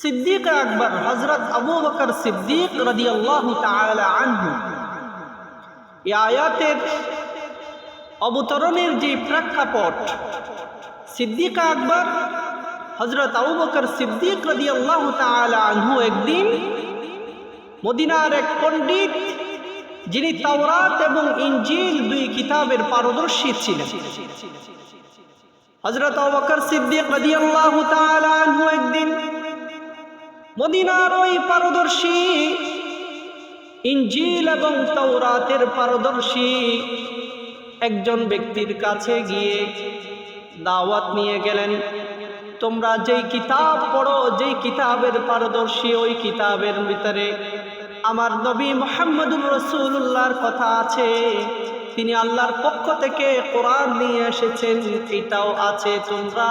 সিদ্দিক আকবর হজরত আবু বকর সিদ্দিক রদি আল্লাহ আনহু। আয়াতের অবতরণের যে প্রেক্ষাপট, সিদ্দিক আকবর হজরত আবু বকর সিদ্দিক রদি আল্লাহ আনহু একদিন মদিনার এক পণ্ডিত, যিনি তাওরাত এবং ইঞ্জিল দুই কিতাবের পারদর্শী ছিলেন। হজরত বকর সিদ্দিক রাদিয়াল্লাহু তাআলা আনহু একদিন মদিনার ওই পারদর্শী ইঞ্জিল এবং তাওরাতের পারদর্শী একজন ব্যক্তির কাছে গিয়ে দাওয়াত নিয়ে গেলেন, তোমরা যেই কিতাব পড়ো, যেই কিতাবের পারদর্শী, ওই কিতাবের ভিতরে আমার নবী মোহাম্মদুর রসুল্লাহর কথা আছে। তিনি আল্লাহর পক্ষ থেকে কোরআন নিয়ে এসেছেন, এটাও আছে তোমরা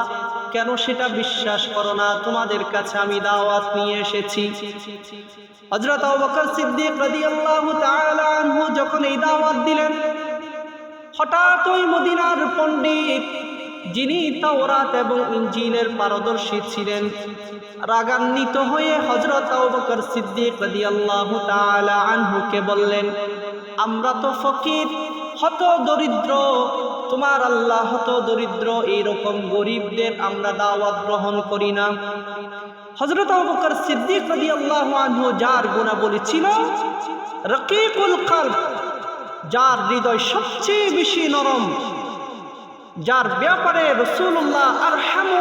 কেন সেটা বিশ্বাস করো না? তোমাদের কাছে আমি দাওয়াত নিয়ে এসেছি। হজরত বকর সিদ্দিক আনহু যখন এই দাওয়াত দিলেন, হঠাৎ ওই মদিনার পণ্ডিত যিনি তাওরাত এবং ইঞ্জিনের পারদর্শী ছিলেন, রাগান্বিত হয়ে হজরত বকর সিদ্দিক রাদিয়াল্লাহু তাআলা আনহুকে বললেন, আমরা তো ফকির হত দরিদ্র তোমার আল্লাহ হত দরিদ্র, এইরকম গরিবদের আমরা দাওয়াত গ্রহণ করি না। হজরত বকর সিদ্দিক রাদিয়াল্লাহু আনহু যার গুণাবলী ছিল রকিকুল কাল যার হৃদয় সবচেয়ে বেশি নরম, যার ব্যাপারে রসুল্লাহ আর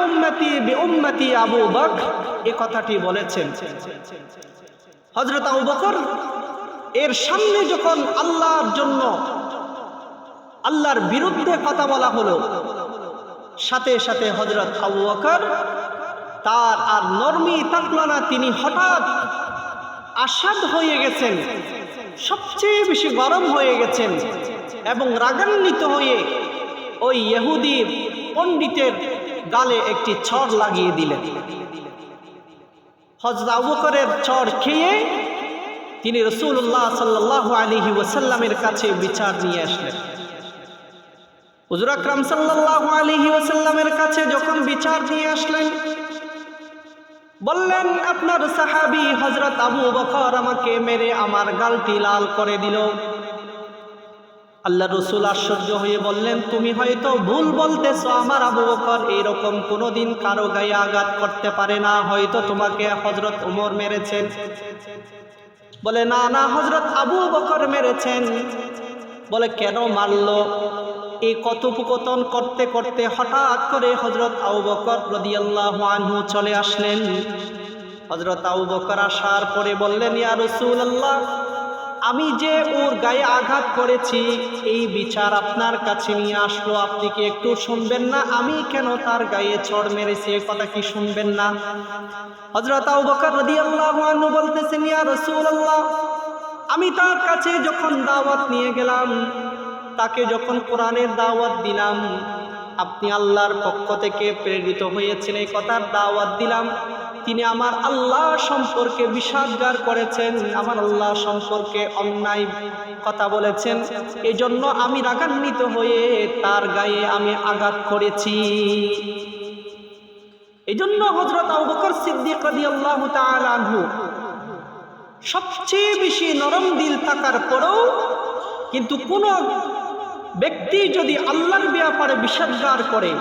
উম্মতি বি উম্মতি আবু বক এ কথাটি বলেছেন। হজরত আবু বকর এর সামনে যখন আল্লাহর জন্য আল্লাহর বিরুদ্ধে কথা বলা হলো। সাথে সাথে হজরত আবু তার আর নরমি থাকল না, তিনি হঠাৎ আসাদ হয়ে গেছেন, সবচেয়ে বেশি গরম হয়ে গেছেন এবং রাগান্বিত হয়ে ওই ইহুদি পণ্ডিতের গালে একটি ছড় লাগিয়ে দিলেন। হজরত আবুকরের চর খেয়ে তিনি রসুল্লাহ সাল্লাহ আলহি ওসাল্লামের কাছে বিচার নিয়ে আসলেন। হুজুর আকরাম সাল্লাহ আলহি ওসাল্লামের কাছে যখন বিচার নিয়ে আসলেন, বললেন, আপনার সাহাবি হজরত আবু বকর আমাকে মেরে আমার গালটি লাল করে দিল। আল্লাহ রসুল আশ্চর্য হয়ে বললেন, তুমি হয়তো ভুল বলতেছো, আমার আবু বকর এইরকম কোনোদিন কারও গায়ে আঘাত করতে পারে না, হয়তো তোমাকে হজরত উমর মেরেছেন বলে, না না হজরত আবু বকর মেরেছেন। বলে, কেন মারলো? এই কথোপকথন করতে করতে হঠাৎ করে হজরত আবু বকর রদিয়াল্লাহ আনহু চলে আসলেন। হজরত আবু বকর আসার পরে বললেন, ইয়া রসুল আল্লাহ আমি যে ওর গায়ে আঘাত করেছি, এই বিচার আপনার কাছে নিয়ে আসলো। আপনি কি একটু শুনবেন না? আমি কেন তার গায়ে চড় মেরেছি? এ কথা কি শুনবেন না? হজরত আবু বকর রাদিয়াল্লাহু আনহু বলতেছেন, ইয়া রাসূলুল্লাহ, আমি তার কাছে যখন দাওয়াত নিয়ে গেলাম তাকে যখন কোরআনের দাওয়াত দিলাম, আপনি আল্লাহর পক্ষ থেকে প্রেরিত হয়েছেন এই কথার দাওয়াত দিলাম। তিনি আমার আল্লাহ সম্পর্কে বিষাদগার করেছেন, আমার আল্লাহ সম্পর্কে অন্যায় কথা বলেছেন। এই জন্য আমি রাগান্বিত হয়ে তার গায়ে আমি আঘাত করেছি। এই জন্য হজরত আবকর সিদ্দিক সবচেয়ে বেশি নরম দিল থাকার পরেও কিন্তু কোন ব্যক্তি যদি আল্লাহর ব্যাপারে বিষাদগার করে,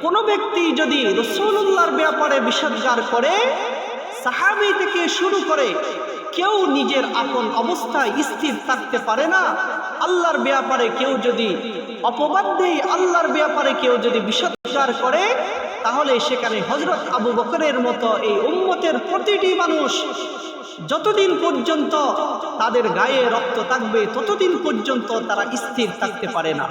কোনো ব্যক্তি যদি রসুল্লাহর ব্যাপারে বিষাদগার করে, সাহাবি থেকে শুরু করে কেউ নিজের আপন অবস্থায় স্থির থাকতে পারে না, আল্লাহর ব্যাপারে কেউ যদি অপবাদ দেয় আল্লাহর ব্যাপারে কেউ যদি বিষাদগার করে, তাহলে সেখানে হজরত আবু বকরের মতো এই উম্মতের প্রতিটি মানুষ যতদিন পর্যন্ত তাদের গায়ে রক্ত থাকবে ততদিন পর্যন্ত তারা স্থির থাকতে পারে না।